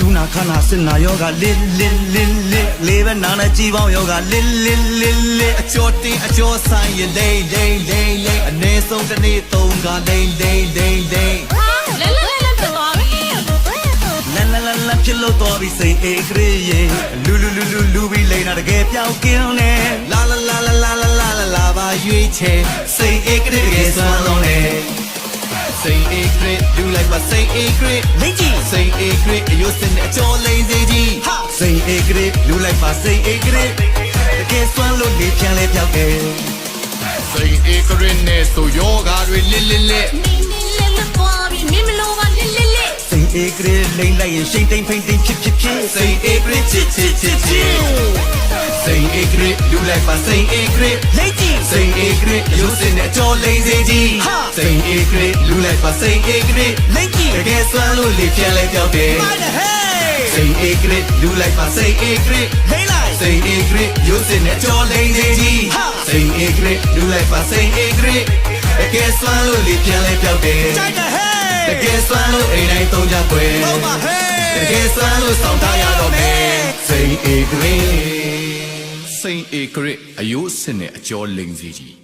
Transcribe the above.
ယူနာခနာစင်နာယောဂလစ်လစ်လစ်လစ်လေးပဲနာနာကြည်ပေါင်းယောဂလစ်လစ်လစ်လစ်အချောတင်အချောဆိုင်ရလိမ့်လိမ့်လိမ့်လိမ့်အနည်းဆုံးတစ်နေ့သုံးကလိမ့်လိမ့်လိမ့်လိမ့်လဲလဲလဲလဲဖြစ်သွားပြီလဲလဲလဲလဲဖြစ်လို့တော်ပြီစိတ်အေးခရီးရေလူလူလူလူလူပြီးလိမ့်တာတကယ်ပြောင်းကင်းနေလာလာလာလာလာလာလာပါရွေးချယ်စိတ်အေးခရီးတကယ်စွမ်းလုံးနေ secret လူလိုက်ပါ say secret မင်းကြီး say secret အယိုးစင်နဲ့အချောလိန်စီကြီးဟာ say secret လူလိုက်ပါ say secret တကယ်စွမ်းလို့နေပြန်လဲပြောက်တယ် say secret နဲ့ဆိုယောဂါတွေလစ်လစ်လစ်စိတ်အေးကြဲလိမ့်လိုက်ရင်ရှိန်တိမ်ဖိန်တိမ်ဖြစ်ဖြစ်ဖြစ်စိတ်အေးကြဲချစ်ချစ်ချစ်ချစ် လေးလူလိုက်ပါစိတ်အေးကလေးလိမ့်ကြည့်စိတ်အေးကလေးရုပ်စင်နဲ့အကျော်လိမ့်စေကြီးစိတ်အေးကလေးလူလိုက်ပါစိတ်အေးကလေးလိမ့်ကြည့်တကယ်စွမ်းလို့လေပြန်လဲပြောက်တယ်စိတ်အေးကလေးလူလိုက်ပါစိတ်အေးကလေးလိမ့်လိုက်စိတ်အေးကလေးရုပ်စင်နဲ့အကျော်လိမ့်စေကြီးစိတ်အေးကလေးလူလိုက်ပါစိတ်အေးကလေးတကယ်စွမ်းလို့လေပြန်လဲပြောက်တယ်တကယ်စွမ်းလို့အိမ်တိုင်းသုံးကြွယ်တကယ်စွမ်းလို့ဆောင်ထားရတော့မယ်စိန်အေဂရေစိ တ်အေးကရစ်အယိုးစင်နဲ့အကျော်လိန်စီကြီး